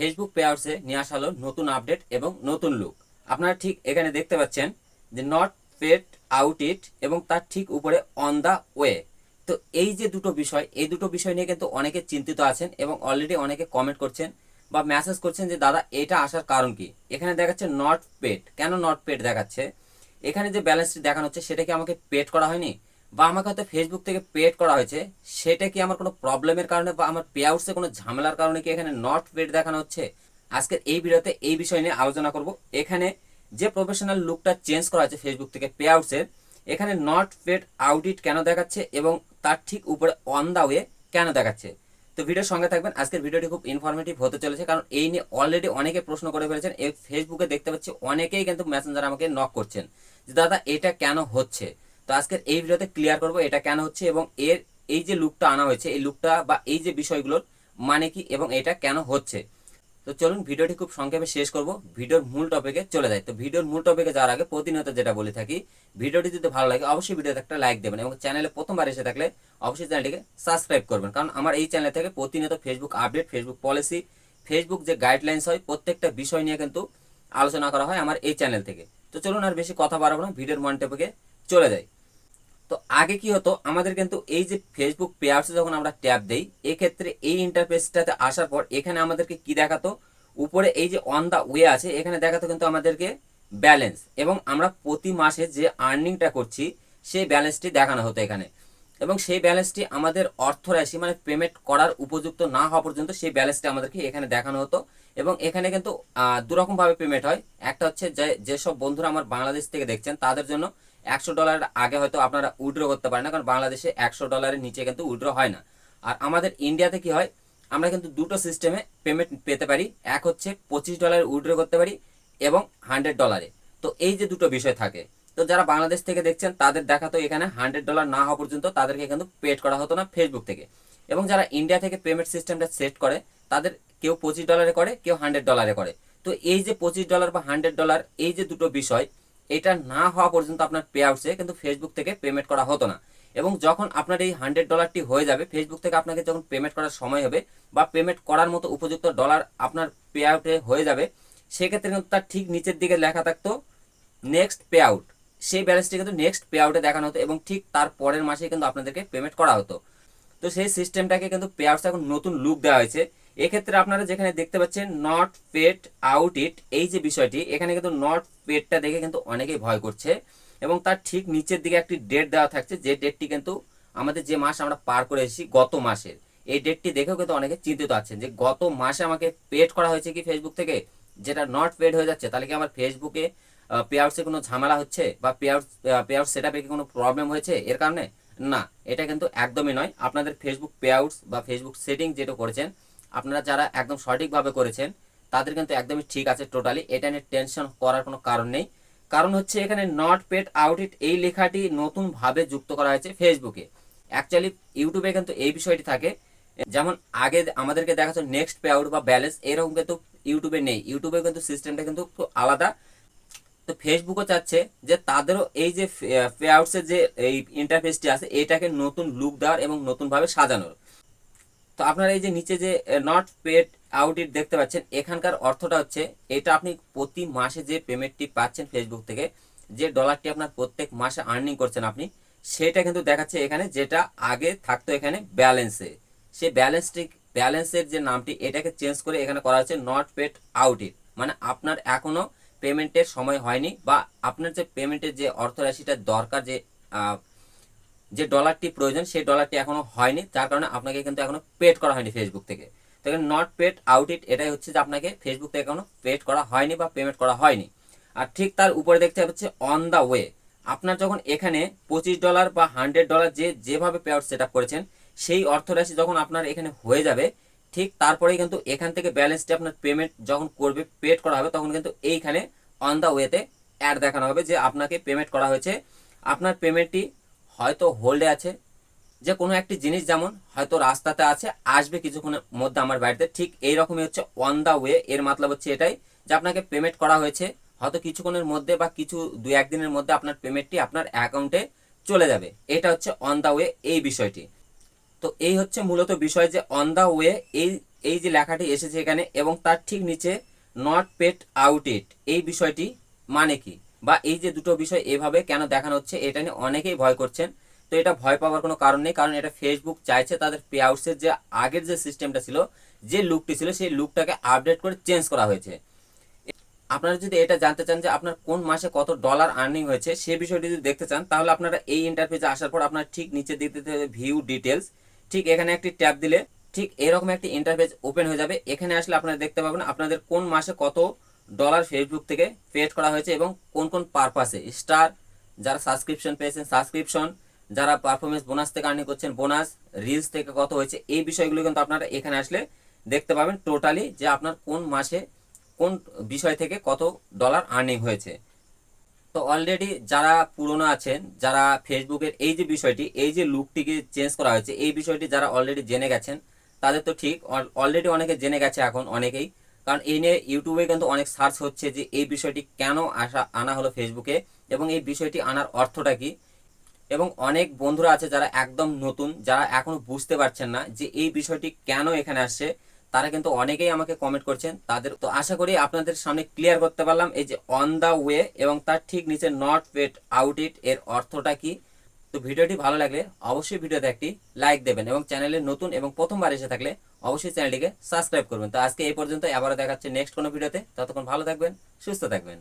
Facebook পেয়ার্সে নিয়ে আসা হলো নতুন আপডেট এবং নতুন লুক আপনারা ঠিক এখানে দেখতে পাচ্ছেন যে নট পেড আউট ইট এবং তার ঠিক উপরে অন দ্য ওয়ে তো এই যে দুটো বিষয়, এই দুটো বিষয় নিয়ে কিন্তু অনেকে চিন্তিত আছেন এবং অলরেডি অনেকে কমেন্ট করছেন বা মেসেজ করছেন যে, দাদা, এটা আসার কারণ কি? এখানে দেখাচ্ছে নট পেড কেন নট পেড দেখাচ্ছে? এখানে যে ব্যালেন্সটি দেখানো হচ্ছে, সেটা কি আমাকে পেড করা হয়নি? বা আমাকে হয়তো ফেসবুক থেকে পেড করা হয়েছে, সেটা কি আমার কোনো প্রবলেমের কারণে বা আমার পে আউটসে কোনো ঝামেলার কারণে কি এখানে নট পেড দেখানো হচ্ছে? আজকের এই ভিডিওতে এই বিষয় নিয়ে আলোচনা করব। এখানে যে প্রফেশনাল লুকটা চেঞ্জ করা হয়েছে ফেসবুক থেকে পে আউটসের এখানে নট পেড আউডিট কেন দেখাচ্ছে এবং তার ঠিক উপরে অন দা ওয়ে কেন দেখাচ্ছে? তো ভিডিওর সঙ্গে থাকবেন। আজকের ভিডিওটি খুব ইনফরমেটিভ হতে চলেছে কারণ এই নিয়ে অলরেডি অনেকে প্রশ্ন করে ফেলেছেন। এই ফেসবুকে দেখতে পাচ্ছি অনেকেই কিন্তু মেসেঞ্জার আমাকে নক করছেন যে, দাদা, এটা কেন হচ্ছে? তো আজকের এই ভিডিওতে ক্লিয়ার করব এটা কেন হচ্ছে এবং এর এই যে লুকটা আনা হয়েছে, এই লুকটা বা এই যে বিষয়গুলোর মানে কি এবং এটা কেন হচ্ছে? তো চলুন ভিডিওটি খুব সংক্ষেপে শেষ করব। ভিডিওর মূল টপিকে চলে যায় তো ভিডিওর মূল টপিকে যাওয়ার আগে প্রতিনিয়ত যেটা বলে থাকি, ভিডিওটি যদি ভালো লাগে অবশ্যই ভিডিওতে একটা লাইক দেবেন এবং চ্যানেলে প্রথমবার এসে থাকলে অবশ্যই চ্যানেলটিকে সাবস্ক্রাইব করবেন। কারণ আমার এই চ্যানেল থেকে প্রতিনিয়ত Facebook update Facebook policy Facebook যে গাইডলাইন্স হয়, প্রত্যেকটা বিষয় নিয়ে কিন্তু আলোচনা করা হয় আমার এই চ্যানেল থেকে। তো চলুন আর বেশি কথা বাড়াবো না, ভিডিওর মন টপিকে চলে যাই। তো আগে কি হতো, আমাদের কিন্তু এই যে ফেসবুক পেয়ার্সে যখন আমরা ট্যাপ দেই, এক্ষেত্রে এই ইন্টারফেসটাতে আসার পর এখানে আমাদেরকে কি দেখাতো? উপরে এই যে অন দা ওয়ে আছে, এখানে দেখাতো কিন্তু আমাদেরকে ব্যালেন্স এবং আমরা প্রতি মাসে যে আর্নিংটা করছি, সেই ব্যালেন্সটি দেখানো হতো এখানে। এবং সেই ব্যালেন্সটি আমাদের অর্থরাশি মানে পেমেন্ট করার উপযুক্ত না হওয়া পর্যন্ত সেই ব্যালেন্সটি আমাদেরকে এখানে দেখানো হতো। এবং এখানে কিন্তু দুরকমভাবে পেমেন্ট হয়। একটা হচ্ছে যে, যেসব বন্ধুরা আমার বাংলাদেশ থেকে দেখছেন, তাদের জন্য একশো ডলারের আগে হয়তো আপনারা উইড্রো করতে পারেন না, কারণ বাংলাদেশে একশো ডলারের নিচে কিন্তু উইড্রো হয় না। আর আমাদের ইন্ডিয়াতে কি হয়, আমরা কিন্তু দুটো সিস্টেমে পেমেন্ট পেতে পারি। এক হচ্ছে পঁচিশ ডলারে উইড্রো করতে পারি এবং হান্ড্রেড ডলারে তো এই যে দুটো বিষয় থাকে, তো যারা বাংলাদেশ থেকে দেখছেন, তাদের দেখা তো এখানে হান্ড্রেড ডলার না হওয়া পর্যন্ত তাদেরকে কিন্তু পেড করা হতো না ফেসবুক থেকে। এবং যারা ইন্ডিয়া থেকে পেমেন্ট সিস্টেমটা সেট করে, তাদের কেউ পঁচিশ ডলারে করে, কেউ হান্ড্রেড ডলারে করে। তো এই যে পঁচিশ ডলার বা হান্ড্রেড ডলার এই যে দুটো বিষয় এটা না হওয়া পর্যন্ত আপনার পে আউটসে কিন্তু ফেসবুক থেকে পেমেন্ট করা হতো না। এবং যখন আপনার এই হান্ড্রেড ডলারটি হয়ে যাবে ফেসবুক থেকে আপনাকে যখন পেমেন্ট করার সময় হবে বা পেমেন্ট করার মতো উপযুক্ত ডলার আপনার পে আউটে হয়ে যাবে, সেক্ষেত্রে কিন্তু তার ঠিক নিচের দিকে লেখা থাকতো নেক্সট পে আউট সেই ব্যালেন্সটি কিন্তু নেক্সট পে আউটে দেখানো হতো এবং ঠিক তার পরের মাসে কিন্তু আপনাদেরকে পেমেন্ট করা হতো। তো সেই সিস্টেমটাকে কিন্তু পে আউটস এখন নতুন লুক দেওয়া হয়েছে। এক্ষেত্রে আপনারা যেখানে দেখতে পাচ্ছেন নট পেড আউট ইট এই যে বিষয়টি, এখানে কিন্তু নট পেডটা দেখে কিন্তু অনেকেই ভয় করছে এবং তার ঠিক নিচের দিকে একটি ডেট দেওয়া থাকছে, যে ডেটটি কিন্তু আমাদের যে মাস আমরা পার করে এসেছি গত মাসের। এই ডেটটি দেখেও কিন্তু অনেকে চিন্তিত আছেন যে গত মাসে আমাকে পেড করা হয়েছে কি ফেসবুক থেকে? যেটা নট পেড হয়ে যাচ্ছে, তাহলে কি আমার ফেসবুকে পে আউটসে কোনো ঝামেলা হচ্ছে? বা pay out pay out set কি কোনো প্রবলেম হয়েছে? এর কারণে? না, এটা কিন্তু একদমই নয়। আপনাদের ফেসবুক পে আউটস বা ফেসবুক সেটিং যেটা করেছেন আপনারা যারা একদম সঠিকভাবে করেছেন, তাদের কিন্তু একদমই ঠিক আছে টোটালি এটা নিয়ে টেনশন করার কোনো কারণ নেই। কারণ হচ্ছে এখানে নট পেড আউট ইট এই লেখাটি নতুনভাবে যুক্ত করা হয়েছে ফেসবুকে অ্যাকচুয়ালি ইউটিউবে কিন্তু এই বিষয়টি থাকে। যেমন আগে আমাদেরকে দেখাচ্ছে নেক্সট পে আউট বা ব্যালেন্স এরকম কিন্তু ইউটিউবে নেই। ইউটিউবে কিন্তু সিস্টেমটা কিন্তু একটু আলাদা। তো ফেসবুকও চাচ্ছে যে তাদেরও এই যে পে আউটসের যে এই ইন্টারফেসটি আছে, এটাকে নতুন লুক দেওয়ার এবং নতুনভাবে সাজানোর। তো আপনারা এই যে নিচে যে নট পেড আউট ইট দেখতে পাচ্ছেন, এখানকার অর্থটা হচ্ছে, এটা আপনি প্রতি মাসে যে পেমেন্টটি পাচ্ছেন ফেসবুক থেকে, যে ডলারটি আপনার প্রত্যেক মাসে আর্নিং করছেন আপনি, সেটা কিন্তু দেখাচ্ছে এখানে যেটা আগে থাকতো এখানে ব্যালেন্সে সে ব্যালেন্সটি ব্যালেন্সের যে নামটি, এটাকে চেঞ্জ করে এখানে করা হচ্ছে নট পেড আউট ইট মানে আপনার এখনও পেমেন্টের সময় হয়নি বা আপনার যে পেমেন্টের যে অর্থরাশিটা দরকার যে যে ডলারটি প্রয়োজন, সেই ডলারটি এখনও হয়নি। যার কারণে আপনাকে কিন্তু এখনও পেড করা হয়নি ফেসবুক থেকে। তো নট পেড আউট ইট এটাই হচ্ছে যে আপনাকে ফেসবুক থেকে এখনও পেড করা হয়নি বা পেমেন্ট করা হয়নি। আর ঠিক তার উপরে দেখতে হচ্ছে অন দ্য ওয়ে আপনার যখন এখানে পঁচিশ ডলার বা হান্ড্রেড ডলার যে যেভাবে পে আউট সেট করেছেন, সেই অর্থরাশি যখন আপনার এখানে হয়ে যাবে, ঠিক তারপরেই কিন্তু এখান থেকে ব্যালেন্সটি আপনার পেমেন্ট যখন করবে পেড করা হবে, তখন কিন্তু এইখানে অন দ্য ওয়েতে অ্যাড দেখানো হবে যে আপনাকে পেমেন্ট করা হয়েছে। আপনার পেমেন্টটি হয়তো হোল্ডে আছে। যে কোনো একটি জিনিস যেমন হয়তো রাস্তাতে আছে, আসবে কিছুক্ষণের মধ্যে আমার বাড়িতে। ঠিক এই রকমই হচ্ছে অন দ্য ওয়ে এর মতলব হচ্ছে এটাই যে আপনাকে পেমেন্ট করা হয়েছে। হয়তো কিছুক্ষণের মধ্যে বা কিছু দুই একদিনের মধ্যে আপনার পেমেন্টটি আপনার অ্যাকাউন্টে চলে যাবে। এটা হচ্ছে অন দ্য ওয়ে এই বিষয়টি। তো এই হচ্ছে মূলত বিষয় যে অন দা ওয়ে এই এই যে লেখাটি এসেছে এখানে এবং তার ঠিক নিচে নট পেট আউট ইট এই বিষয়টি মানে কি? বা এই যে দুটো বিষয় এভাবে কেন দেখানো হচ্ছে, এটা নিয়ে অনেকেই ভয় করছেন। তো এটা ভয় পাওয়ার কোনো কারণ নেই, কারণ এটা ফেসবুক চাইছে তাদের পে আউটসের যে আগের যে সিস্টেমটা ছিল, যে লুকটি ছিল, সেই লুকটাকে আপডেট করে চেঞ্জ করা হয়েছে। আপনারা যদি এটা জানতে চান যে আপনার কোন মাসে কত ডলার আর্নিং হয়েছে, সে বিষয়টি যদি দেখতে চান, তাহলে আপনারা এই ইন্টারফেসে আসার পর আপনার ঠিক নিচে দেখতে হবে ভিউ ডিটেলস ঠিক এখানে একটি ট্যাব দিলে, ঠিক এরকম একটি ইন্টারফেস ওপেন হয়ে যাবে। এখানে আসলে আপনারা দেখতে পাবেন আপনাদের কোন মাসে কত ডলার ফেসবুক থেকে পেড করা হয়েছে এবং কোন কোন পারপাসে স্টার যারা সাবস্ক্রিপশন পেয়েছেন সাবস্ক্রিপশন যারা পারফরমেন্স বোনাস থেকে আর্নিং করছেন বোনাস রিলস থেকে কত হয়েছে, এই বিষয়গুলো কিন্তু আপনারা এখানে আসলে দেখতে পাবেন টোটালি যে আপনার কোন মাসে কোন বিষয় থেকে কত ডলার আর্নিং হয়েছে। তো অলরেডি যারা পুরনো আছেন, যারা ফেসবুকের এই যে বিষয়টি, এই যে লুকটিকে চেঞ্জ করা হয়েছে, এই বিষয়টি যারা অলরেডি জেনে গেছেন, তাদের তো ঠিক অলরেডি অনেকে জেনে গেছে এখন, অনেকেই। কারণ এই নিয়ে ইউটিউবে কিন্তু অনেক সার্চ হচ্ছে যে এই বিষয়টি কেন আসা আনা হলো ফেসবুকে এবং এই বিষয়টি আনার অর্থটা কি? এবং অনেক বন্ধুরা আছে যারা একদম নতুন, যারা এখনও বুঝতে পারছেন না যে এই বিষয়টি কেন এখানে আসছে, তারা কিন্তু অনেকেই আমাকে কমেন্ট করছেন। তাদের তো আশা করি আপনাদের সামনে ক্লিয়ার করতে পারলাম এই যে অন দা ওয়ে এবং তার ঠিক নিচে নট ওয়েট আউট ইট এর অর্থটা কি? তো ভিডিওটি ভালো লাগলে অবশ্যই ভিডিওতে একটি লাইক দেবেন এবং চ্যানেলে নতুন এবং প্রথমবার এসে থাকলে অবশ্যই চ্যানেলটিকে সাবস্ক্রাইব করবেন। তো আজকে এই পর্যন্ত আবারও দেখাচ্ছে নেক্সট কোনো ভিডিওতে। ততক্ষণ ভালো থাকবেন, সুস্থ থাকবেন।